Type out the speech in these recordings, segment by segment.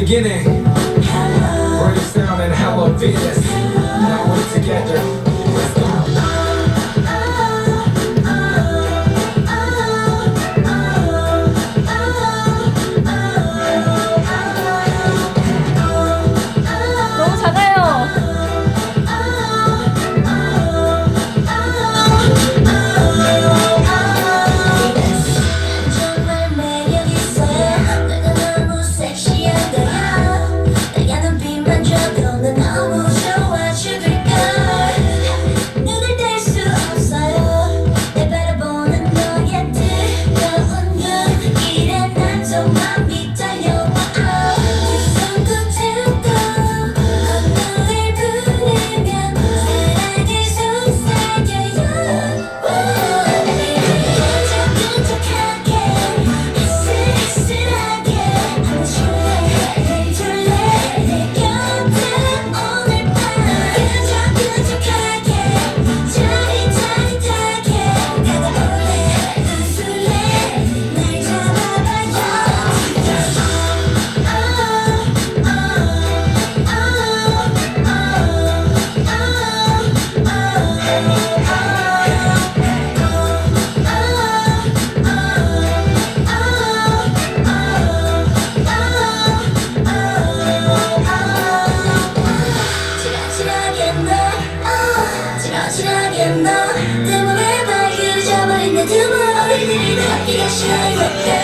beginning. Hello. Breaks down and hello Venus. Now we're together. き出し合い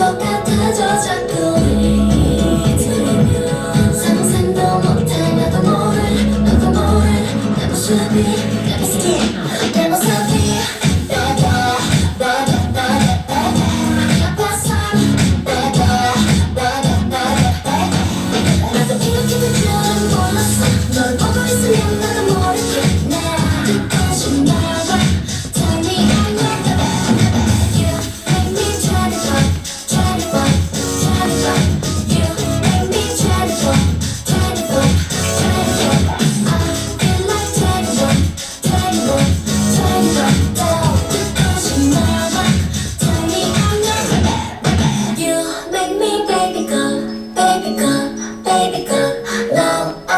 것 같아져 자꾸 상상도 못해 나도 모를 너도 모를 나도 수비 나도 스킬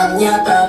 равня так.